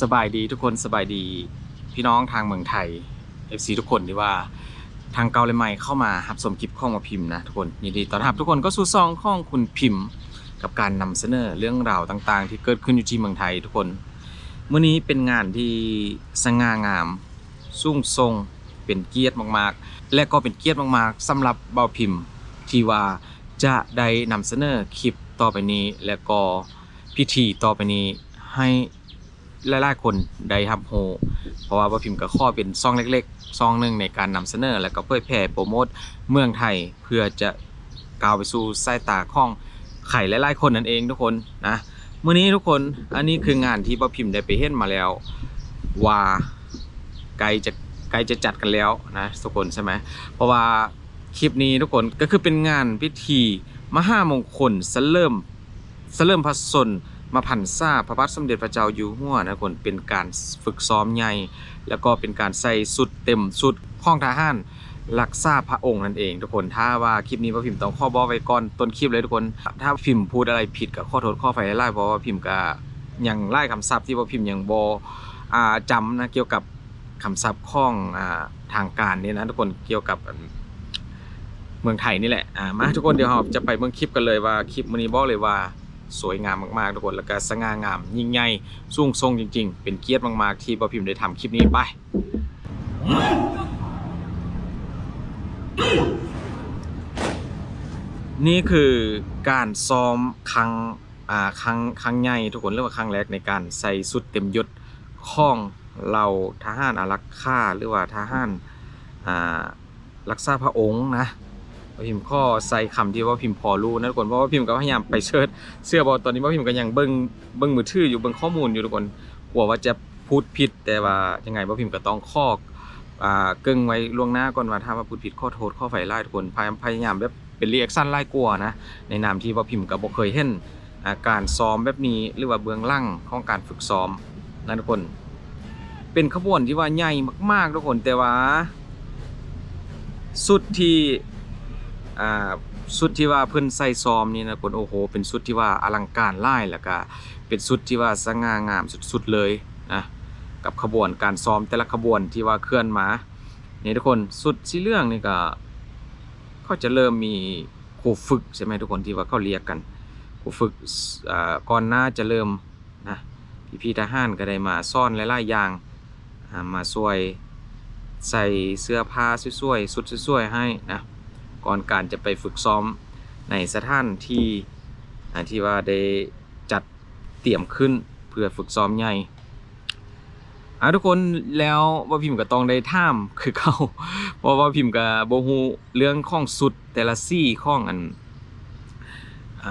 สบายดีทุกคนสบายดีพี่น้องทางเมืองไทย FC ทุกคนที่ว่าทางเกาเลยใหม่เข้ามาหับสมคลิปข้องมาพิมพ์นะทุกคนยินดีต้อนรับทุกคนก็สู่ซองข้องคุณพิมพ์ กับการนำเสนอเรื่องราวต่างๆ ที่เกิดขึ้นอยู่ที่เมืองไทยทุกคนเมื่อนี้เป็นงานที่สง่างามสูงทรงเป็นเกียรติมากๆ และก็เป็นเกียรติมากๆสำหรับเบาพิมพ์ ที่ว่าจะได้นำเสนอคลิปต่อไปนี้ และก็พิธีต่อไปนี้ให้ หลายๆคนได้รับโฮเพราะว่าบ่พิมพ์ก็ข้อเป็นซองเล็กๆซองหนึ่งในการนำเสนอ และก็เผยแพร่โปรโมทเมืองไทยเพื่อจะก้าวไปสู่สายตาของไข่หลายๆคนนั่นเองทุกคนนะเมื้อนี้ทุกคนอันนี้คืองานที่บ่พิมพ์ได้ไปเห็นมาแล้ว ว่าไกลจะไกลจะจัดกันแล้วนะทุกคนใช่ไหมเพราะว่าคลิปนี้ทุกคนก็คือเป็นงานพิธีมหามงคลเสริมเสริมพระสน มาพันษาพระบาทสมเด็จพระเจ้าอยู่หัวนะทุกคนเป็นการฝึกซ้อมใหญ่ แล้วก็เป็นการใส่สุดเต็มสุดข้องทหารรักษาพระองค์นั่นเองทุกคน ถ้าว่าคลิปนี้พ่อพิมพ์ต้องข้อบอไว้ก่อนต้นคลิปเลยทุกคน ถ้าพิมพ์พูดอะไรผิดก็ขอโทษข้อไฟไล่เพราะว่าพิมพ์ก็ยังไล่คำศัพท์ที่พ่อพิมพ์ยังบอ่าจำนะเกี่ยวกับคำศัพท์ข้องทางการนี่นะทุกคนเกี่ยวกับเมืองไทยนี่แหละมาทุกคนเดี๋ยวเราจะไปเบิ่งคลิปกันเลยว่าคลิปมื้อนี้บอกเลยว่า สวยงามมากๆทุกคนแล้วก็สง่างาม ยิ่งใหญ่สูงทรงจริง ๆ เป็นเกียรติมากๆ ที่บอพิมพ์ได้ทำคลิปนี้ไปนี่คือการซ้อมครั้งอ่าครั้งครั้งใหญ่ทุกคนเรียกว่าครั้งแรกในการใส่สุดเต็มยศของเราทหารอารักขาหรือว่าทหารอ่ารักษาพระองค์นะ พิมพ์ข้อใส่คำที่ว่าพิมพ์พอรู้นะทุกคนเพราะว่าพิมพ์ก็พยายามไปเชิดเสื้อบอลตอนนี้ว่าพิมพ์ก็ยังเบิ้งเบิ้งมือถืออยู่เบิ้งข้อมูลอยู่ทุกคนกลัวว่าจะพูดผิดแต่ว่ายังไงว่าพิมพ์ก็ต้องข้ออ่าเกึ่งไว้ล่วงหน้าก่อนว่าถ้าว่าพูดผิดข้อโทษข้อไฟไล่ทุกคนพยายามแบบเป็นรีแอคชั่นไล่กลัวนะในนามที่ว่าพิมพ์ก็บ่เคยเห็นการซ้อมแบบนี้หรือว่าเบื้องหลังของการฝึกซ้อมนะทุกคน เป็นขบวนที่ว่าใหญ่มากๆทุกคนแต่ว่า สุดที่ อ่าสุดที่ว่าเพิ่นใส่ซ้อมนี่นะคนโอ้โห เป็นสุดที่ว่าอลังการหลายแล้วก็เป็นสุดที่ว่าสง่างามสุดๆเลยนะกับขบวนการซ้อมแต่ละขบวนที่ว่าเคลื่อนมานี่ทุกคนสุดสีเหลืองนี่ก็เขาจะเริ่มมีครูฝึกใช่ไหมทุกคนที่ว่าเขาเรียกกันครูฝึกก่อนหน้าจะเริ่มนะพี่ๆทหารก็ได้มาซ่อนหลายๆอย่างมาช่วยใส่เสื้อผ้าสวยๆสุดสวยๆให้นะ ก่อนการจะไปฝึกซ้อมในสถานที่ที่ว่าได้จัดเตรียมขึ้นเพื่อฝึกซ้อมใหญ่อาทุกคนแล้วว่าพิมพ์ก็ต้องได้ท่ามคือเขาเพราะว่าพิมพ์กับโบฮูเรื่องข้องสุดแต่ละซี่ข้องอันอ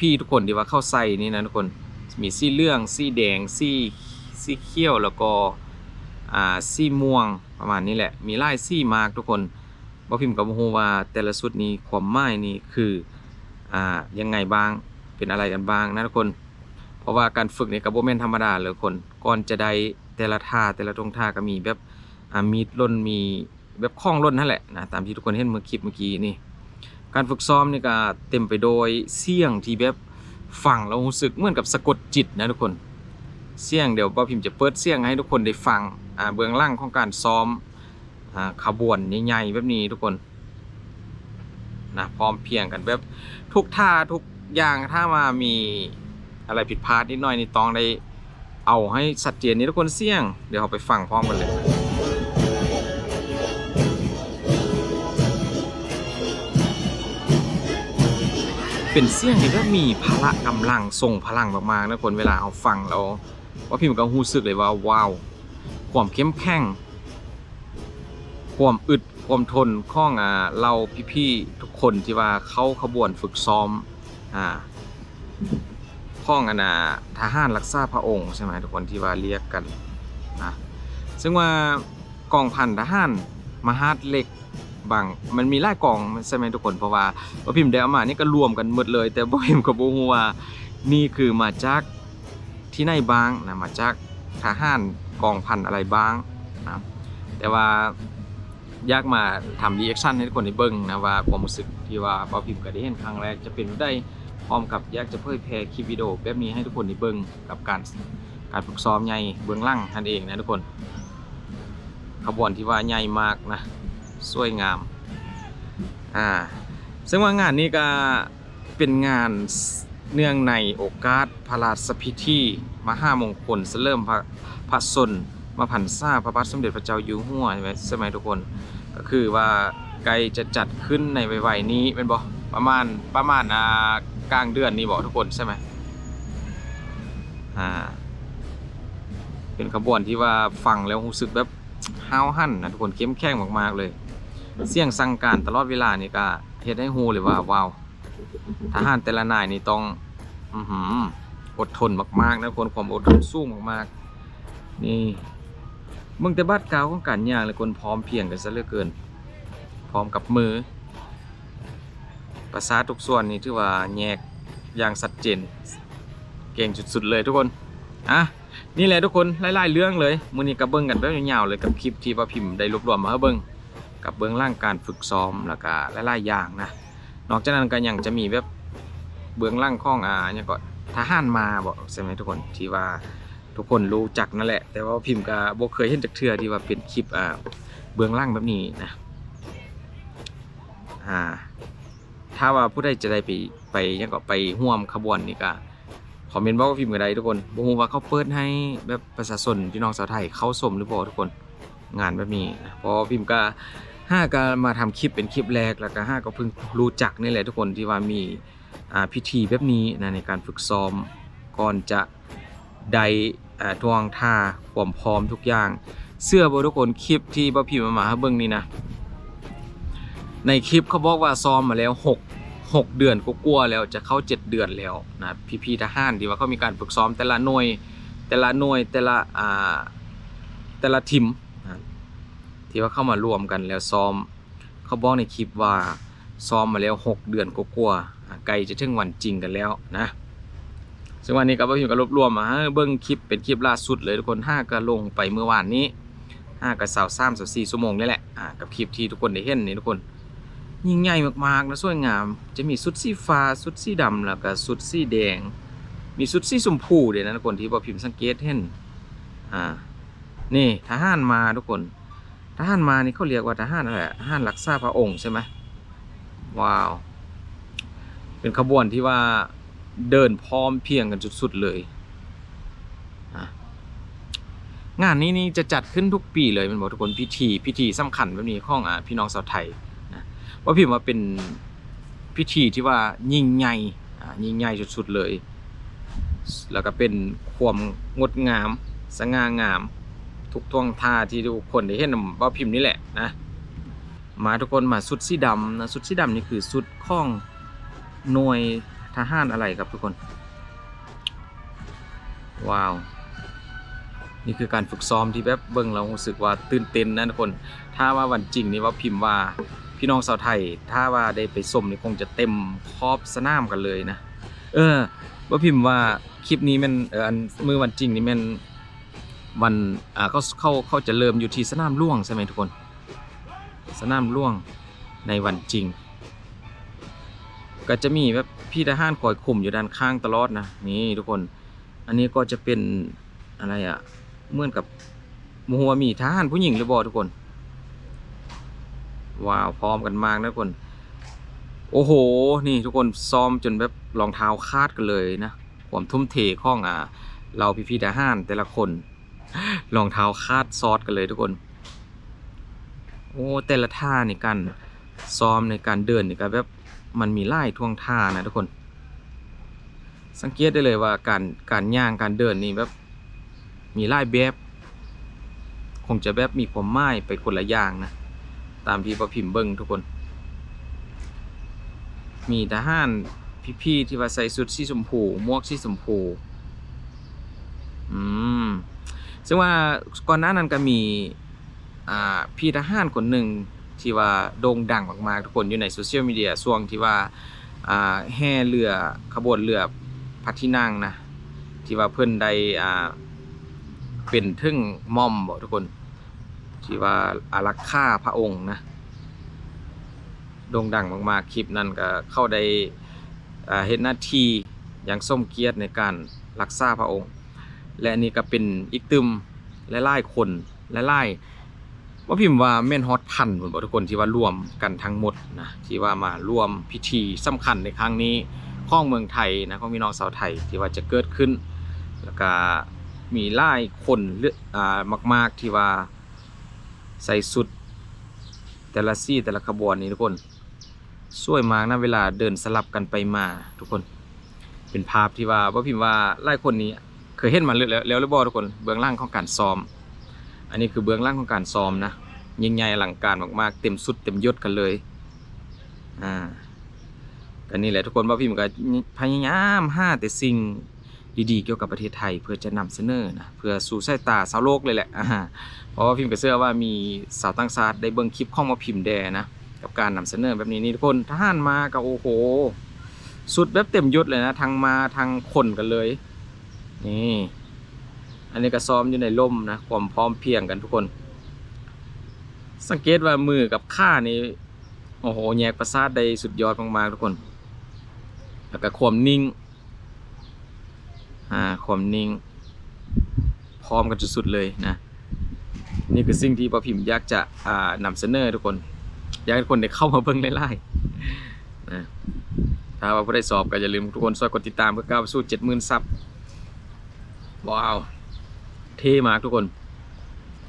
พี่ๆทุกคนที่ว่าเข้าใส่นี่นะทุกคนมีซี่เหลืองซี่แดงซี่ซี่เขียวแล้วก็ซี่ม่วงประมาณนี้แหละ มีไล่ซี่มากทุกคน บ่พิมพ์กับโฮว่าแต่ละสุดนี้ความหมายนี้คืออ่ายังไงบ้างเป็นอะไรกันบ้างนะทุกคน เพราะว่าการฝึกนี่ก็บ่แม่นธรรมดาเลยคนก่อนจะได้แต่ละท่าแต่ละตรงท่าก็มีแบบอ่ามีดล่นมีแบบคล้องล่นนั่นแหละนะตามที่ทุกคนเห็นเมื่อคลิปเมื่อกี้นี่การฝึกซ้อมนี่ก็เต็มไปโดยเสียงที่แบบฟังแล้วรู้สึกเหมือนกับสะกดจิตนะทุกคนเสียงเดี๋ยวป้าพิมพ์จะเปิดเสียงให้ทุกคนได้ฟังอ่าเบื้องล่างของการซ้อม อ่าขบวนใหญ่ๆแบบนี้ทุกคนนะพร้อมเพียงกันแบบทุกท่าทุกอย่างถ้ามามีอะไรผิดพลาดนิดหน่อยนี่ต้องได้เอาให้ชัดเจนนี่ทุกคนเสี่ยง เดี๋ยวเราไปฟังพร้อมกันเลยเป็นเสียงที่ก็มีพละกำลังทรงพลังมากๆนะคนเวลาเอาฟังแล้วว่าพิมพ์ก็รู้สึกเลยว่าว้าวความเข้มแข็ง ความอึดความทนของอ่าเราพี่ๆทุกคนที่ว่าเขาขบวนฝึกซ้อมอ่าข้องอนน่ะทหารรักษาพระองค์ใช่ไหมทุกคนที่ว่าเรียกกันนะซึ่งว่ากองพันทหารมหาดเล็กบางมันมีหลายกองใช่ไหมทุกคนเพราะว่าว่าพิมพ์ได้เอามานี่ก็รวมกันหมดเลย แต่บ่พิมพ์ก็บ่ฮู้ว่านี่คือมาจากที่ไหนบ้างนะมาจากทหารกองพันอะไรบ้างนะแต่ว่า อยากมาทำรีแอคชั่นให้ทุกคนได้เบิ่งนะว่าความรู้สึกที่ว่าบ่พิมพ์ก็ได้เห็นครั้งแรกจะเป็นได้พร้อมกับอยากจะเผยแพร่คลิปวิดีโอแบบนี้ให้ทุกคนได้เบิ่งกับการการฝึกซ้อมใหญ่เบื้องล่างนั่นเองนะทุกคนขบวนที่ว่าใหญ่มากนะสวยงามอ่าซึ่งว่างานนี้ก็เป็นงานเนื่องในโอกาสพระราชพิธีมหามงคลเริ่มพระพระสน มาพันษาพระบาทสมเด็จพระเจ้าอยู่หัวใช่ไหมใช่ไหมทุกคนก็คือว่าไกลจะจัดขึ้นในไวๆนี้เป็นบ่ประมาณประมาณอ่ากลางเดือนนี้บ่ทุกคนใช่ไหมอ่าเป็นขบวนที่ว่าฟังแล้วรู้สึกแบบห้าวหั่นนะทุกคนเข้มแข็งมากๆเลย เสียงสั่งการตลอดเวลานี่ก็เฮ็ดให้ฮู้เลยว่าว้าวทหารแต่ละนายนี่ต้องอือหืออดทนมากๆนะคนความอดทนสูงมากๆ นี่ มืองแต่บัดกาวของการย่างเลยคนพร้อมเพียงกันซะเหลือเกิน พร้อมกับมือภาษาทุกส่วนนี่ถือว่าแยกอย่างชัดเจน เก่งสุดๆเลยทุกคนอะนี่แหละทุกคนไล่ๆเรื่องเลยมือนี้ก็เบิ่งกันแบบยาวๆเลยกับคลิปที่ว่าพิมพ์ได้รวบรวมมาให้เบิ่งกับเบื้องล่างการฝึกซ้อมแล้วก็หลายๆอย่างนะนอกจากนั้นก็ยังจะมีแบบเบื้องล่างข้องอ่าเนี่ยก็ทหารมาบอกใช่ไหมทุกคนที่ว่า ทุกคนรู้จักนั่นแหละ แต่ว่าพิมพ์ก็บ่เคยเห็นจักเทือที่ว่าเป็นคลิปอ่าเบื้องล่างแบบนี้นะอ่าถ้าว่าผู้ใดจะได้ไปไปยังก็ไปร่วมขบวนนี่ก็คอมเมนต์บอกว่าพิมพ์กันได้ทุกคนบ่ฮู้ว่าเขาเปิดให้แบบประชาชนพี่น้องชาวไทยเข้าชมหรือบ่าทุกคนงานแบบนี้นะเพราะพิมพ์ก็ห้าก็มาทำคลิปเป็นคลิปแรกแล้วก็ห้าก็เพิ่งรู้จักนี่แหละทุกคนที่ว่ามีพิธีแบบนี้นะในการฝึกซ้อมก่อนจะใด อ่าทวงท่าความพร้อมทุกอย่าง เสื้อบทุกคนคลิปที่บ่พิมพ์มามาเบิ่งนี่นะ ในคลิปเขาบอกว่าซ้อมมาแล้ว 6 6 เดือนก็กลัวแล้วจะเข้า 7 เดือนแล้วนะพี่ๆทหารที่ว่าเขามีการฝึกซ้อมแต่ละหน่วย แต่ละหน่วยแต่ละอ่าแต่ละทีมนะที่ว่าเข้ามารวมกันแล้วซ้อม เขาบอกในคลิปว่าซ้อมมาแล้ว 6 เดือนก็กลัวๆอ่าใกลจะถึงวันจริงกันแล้วนะ ซึ่งวันนี้ก็พี่ก็รวบรวมมาให้เบิ้งคลิปเป็นคลิปล่าสุดเลยทุกคนห้าก็ลงไปเมื่อวานนี้ห้ากับสาวสามสาวสี่ชั่วโมงนี่แหละอ่ากับคลิปที่ทุกคนได้เห็นนี่ทุกคน ยิ่งใหญ่มากๆนะสวยงาม จะมีชุดสีฟ้าชุดสีดำแล้วก็ชุดสีแดง มีชุดสีชมพูเดี๋ยวนะทุกคนที่พอพิมพ์สังเกตเห็นอ่านี่ทหารมาทุกคนทหารมานี่เขาเรียกว่าทหารอะไรอะทหารรักษาพระองค์ใช่ไหมว้าว เป็นขบวนที่ว่า เดินพร้อมเพียงกันสุดๆเลยงานนี้นี่จะจัดขึ้นทุกปีเลยมันบอกทุกคนพิธี พิธีสำคัญแบบนี้ของอ่าพี่น้องชาวไทยนะว่าพิมพ์ว่าเป็นพิธีที่ว่ายิ่งใหญ่อ่ายิ่งใหญ่สุดๆเลย แล้วก็เป็นความงดงามสง่างาม ทุกท่วงท่าที่ทุกคนได้เห็นว่าพิมพ์นี่แหละนะมาทุกคนมาสุดสีดำนะสุดสีดำนี่คือสุดข้องหน่วย ทหารอะไรครับทุกคน ว้าว นี่คือการฝึกซ้อมที่แบบเบิ่งเรารู้สึกว่าตื่นเต้นนะทุกคน ถ้าว่าวันจริงนี่ว่าพิมพ์ว่าพี่น้องชาวไทย ถ้าว่าได้ไปชมนี่คงจะเต็มครอบสนามกันเลยนะ เออว่าพิมพ์ว่าคลิปนี้มันเอออันมือวันจริงนี่มันวันอ่าเขาเขาเขาจะเริ่มอยู่ที่สนามล่วงใช่ไหมทุกคน สนามล่วงในวันจริง ก็จะมีแบบพี่ทหารคอยคุมอยู่ด้านข้างตลอดนะนี่ทุกคน อันนี้ก็จะเป็นอะไรอะเหมือนกับหมัวมีทหารผู้หญิงหรือบ่ทุกคน ว้าวพร้อมกันมากนะทุกคน โอ้โห นี่ทุกคนซ้อมจนแบบรองเท้าคาดกันเลยนะความทุ่มเทข้องอ่าเราพี่พี่ทหารแต่ละคนรองเท้าคาดซอสกันเลยทุกคน โอ้แต่ละท่าในการซ้อมในการเดินนี่ก็แบบ มันมีไล่ท่วงท่านะทุกคน สังเกตได้เลยว่าการการย่างการเดินนี่แบบมีไล่แบบคงจะแบบมีความหมายไปคนละอย่างนะ ตามที่ประพิมพ์เบิ้งทุกคน มีทหารพี่ๆที่ว่าใส่ชุดสีชมพูมวกสีชมพูอืมซึ่งว่าก่อนหน้านั้นก็มี อ่า พี่ทหารคนหนึ่ง ที่ว่าโด่งดังมากๆทุกคนอยู่ในโซเชียลมีเดียช่วงที่ว่าแห่เรือขบวนเรือพระที่นั่งนะที่ว่าเพิ่อนได้เป็นทึ่งม่อมบอกทุกคน ที่ว่าอารักขาพระองค์นะโด่งดังมากๆคลิปนั้นก็เข้าได้เห็นหน้าที่อย่างส้มเกียรติในการรักษาพระองค์ และนนี้ก็เป็นอีกตึมหลายๆคนหลายๆ ว่าพิมพ์ว่าแม่นฮอตพันพุ่นบ่ทุกคนที่ว่าร่วมกันทั้งหมดนะที่ว่ามาร่วมพิธีสำคัญในครั้งนี้ข้องเมืองไทยนะของพี่น้องชาวไทยที่ว่าจะเกิดขึ้น แล้วก็มีหลายคนเลือกอ่ามาก ๆที่ว่าใส่สุดแต่ละซี่แต่ละขบวนนี้ทุกคนสวยมากนะเวลาเดินสลับกันไปมาทุกคน เป็นภาพที่ว่าว่าพิมพ์ว่าหลายคนนี้เคยเห็นมาแล้วแล้วหรือบ่ทุกคนเบื้องล่างของการซ้อม อันนี้คือเบื้องล่างของการซ้อมนะยิ่งใหญ่อลังการมากๆ เต็มสุดเต็มยศกันเลยอ่ากันนี่แหละทุกคนว่าพิมพ์ก็พยายามห้าแต่สิ่งดีๆเกี่ยวกับประเทศไทย เพื่อจะนำเสนอนะเพื่อสู่สายตาสาวโลกเลยแหละอ่าเพราะว่าพิมพ์ก็เชื่อว่ามีสาวต่างชาติได้เบิ่งคลิปข้องมาพิมพ์แดนะกับการนำเสนอแบบนี้นี่ทุกคนทหารมาก็โอ้โห สุดแบบเต็มยศเลยนะทั้งมาทั้งคนกันเลยนี่ อันนี้ก็ซ้อมอยู่ในร่มนะความพร้อมเพียงกันทุกคน สังเกตว่ามือกับข้านี่โอ้โหแยกประสาทได้สุดยอดมากๆทุกคน แล้วก็ความนิ่งอ่าความนิ่ง พร้อมกันสุดๆเลยนะ นี่คือสิ่งที่ป้าพิมพ์อยากจะอ่านำเสนอทุกคน อยากให้ทุกคนได้เข้ามาเบิ่งไล่ๆนะถ้าว่าผู้ได้สอบก็อย่าลืมทุกคนช่วยกดติดตามเพื่อก้าวไปสู่เจ็ดหมื่นซับว้าว เท่มากทุกคน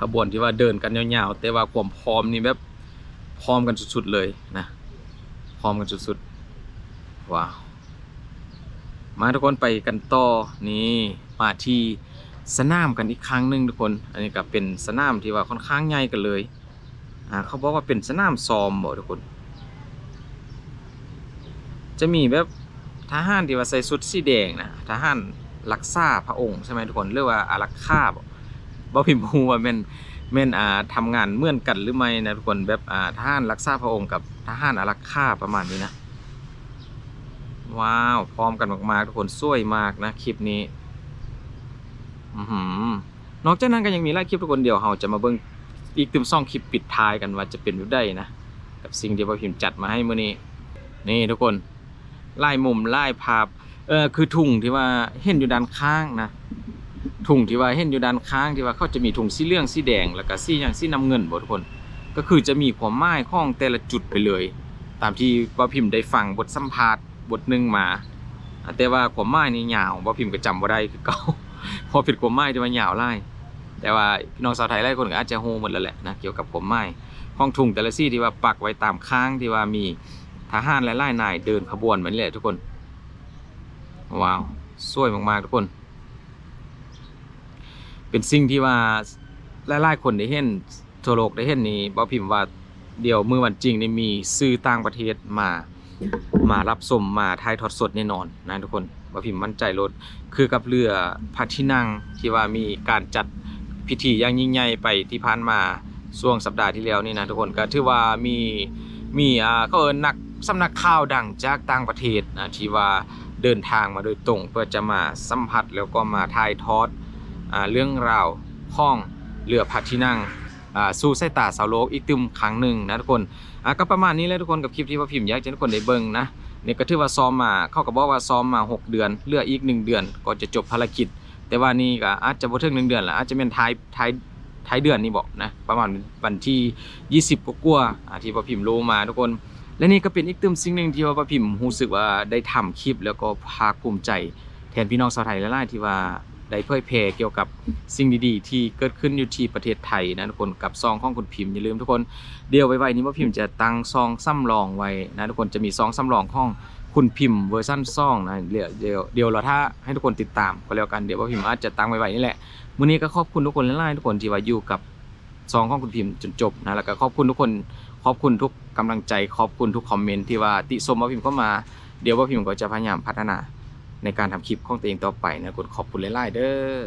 ขบวนที่ว่าเดินกันยาวๆแต่ว่าความพร้อมนี่แบบพร้อมกันสุดๆเลยนะพร้อมกันสุดๆว้าวมาทุกคนไปกันต่อนี่มาที่สนามกันอีกครั้งหนึ่งทุกคน อันนี้ก็เป็นสนามที่ว่าค่อนข้างใหญ่กันเลยอ่าเขาบอกว่าเป็นสนามซ้อมบ่ทุกคน จะมีแบบทหารที่ว่าใส่ชุดสีแดงนะทหาร รักษาพระองค์ใช่ไหมทุกคนเรียกว่าอารักขาบ่บ่พิมพ์ฮูว่าแม่นแม่นอ่าทำงานเมื่อนกันหรือไม่นะทุกคนแบบอ่าทหารรักษาพระองค์กับทหารอารักขาประมาณนี้นะว้าวพร้อมกันมากๆทุกคนสวยมากนะคลิปนี้อือนอกจากนั้นก็ยังมีหลายคลิปทุกคนเดียวเราจะมาเบิ่งอีกตึมซ่องคลิปปิดท้ายกันว่าจะเป็นอยู่ได้นะกับสิ่งที่พ่อพิมพ์จัดมาให้มื้อนี้ นี่ทุกคนไล่มุมไล่ภาพ ออคือถุงที่ว่าเห็นอยู่ด้านข้างนะถุงที่ว่าเห็นอยู่ด้านข้างที่ว่าเขาจะมีถุงสีเหลืองสีแดงแล้วก็สีอย่างสีน้ำเงินบ่ทุกคน ก็คือจะมีความหมายของแต่ละจุดไปเลย ตามที่บ่พิมพ์ได้ฟังบทสัมภาษณ์บทหนึ่งมาแต่ว่าความหมายนี่ยาวบ่พิมพ์ก็จำบ่ได้คือเก่าพอผิดความหมายที่ว่ายาวหลายแต่ว่าพี่น้องชาวไทยหลายคนก็อาจจะฮู้หมดแล้วแหละนะเกี่ยวกับความหมายของถุงแต่ละสีที่ว่าปักไว้ตามข้างที่ว่ามีทหารและไล่นายเดินขบวนเหมือนเลยทุกคน ว้าวสวยมากๆทุกคน เป็นสิ่งที่ว่าหลายๆคนได้เห็นทั่วโลกได้เห็นนี่บ่พิมพ์ว่าเดี๋ยวมือวันจริงนี่มีสื่อต่างประเทศมา มารับชมมาถ่ายทอดสดแน่นอนนะทุกคนบ่พิมพ์มั่นใจรถคือกับเรือพระที่นั่งที่ว่ามีการจัดพิธีอย่างยิ่งใหญ่ไปที่ผ่านมาช่วงสัปดาห์ที่แล้วนี่นะทุกคนก็ถือว่ามีมีอ่าเขาเอิ้นนักสำนักข่าวดังจากต่างประเทศนะที่ว่า เดินทางมาโดยตรง เพื่อจะมาสัมผัสแล้วก็มาถ่ายทอดอเรื่องราวของเรือพระที่นั่งสู้สายตาสาวโลกอีกตึมครั้งหนึ่งนะทุกคนก็ประมาณนี้แหละทุกคนกับคลิปที่ว่าพิมพ์อยากจะทุกคนได้เบิ่งนะนี่ก็ถือว่าซ้อมมาเข้าก็บบอกว่าซ้อมมา 6 เดือนเหลืออีก 1 เดือนก็จะจบภารกิจ แต่ว่านี่ก็อาจจะบ่ถึง1เดือนละอาจจะเป็นท้ายท้ายท้ายเดือนนี่บอกนะประมาณวันที่ 20กว่าที่ว่าพิมพ์รู้มาทุกคน และนี่ก็เป็นอีกตึมสิ่งหนึ่งที่ว่าป้าพิมพ์รู้สึกว่าได้ทำคลิปแล้วก็ภาคภูมิใจ แทนพี่น้องชาวไทยหลายๆที่ว่าได้เผยแพร่เกี่ยวกับสิ่งดีๆ ที่เกิดขึ้นอยู่ที่ประเทศไทยนะทุกคนกับซองของคุณพิมพ์อย่าลืมทุกคนเดี๋ยวไว้ๆนี้ว่าพิมพ์จะตั้งซองซ้ำรองไว้นะทุกคนจะมีซองซ้ำรองของคุณพิมพ์เวอร์ชันซองนะเดี๋ยวเดี๋ยวเราถ้าให้ทุกคนติดตามก็แล้วกันเดี๋ยวว่าพิมพ์อาจจะตั้งไว้ๆนี่แหละมื้อนี้ก็ขอบคุณทุกคนหลายๆทุกคนที่ว่าอยู่กับซองของคุณพิมพ์จนจบนะแล้วก็ขอบคุณทุกคน ขอบคุณทุกกำลังใจขอบคุณทุกคอมเมนต์ที่ว่าติชมว่าพิมพ์เข้ามาเดี๋ยวว่าพิมพ์ก็จะพยายามพัฒนาในการทำคลิปของตัวเองต่อไปนะกดขอบคุณหลายๆเด้อ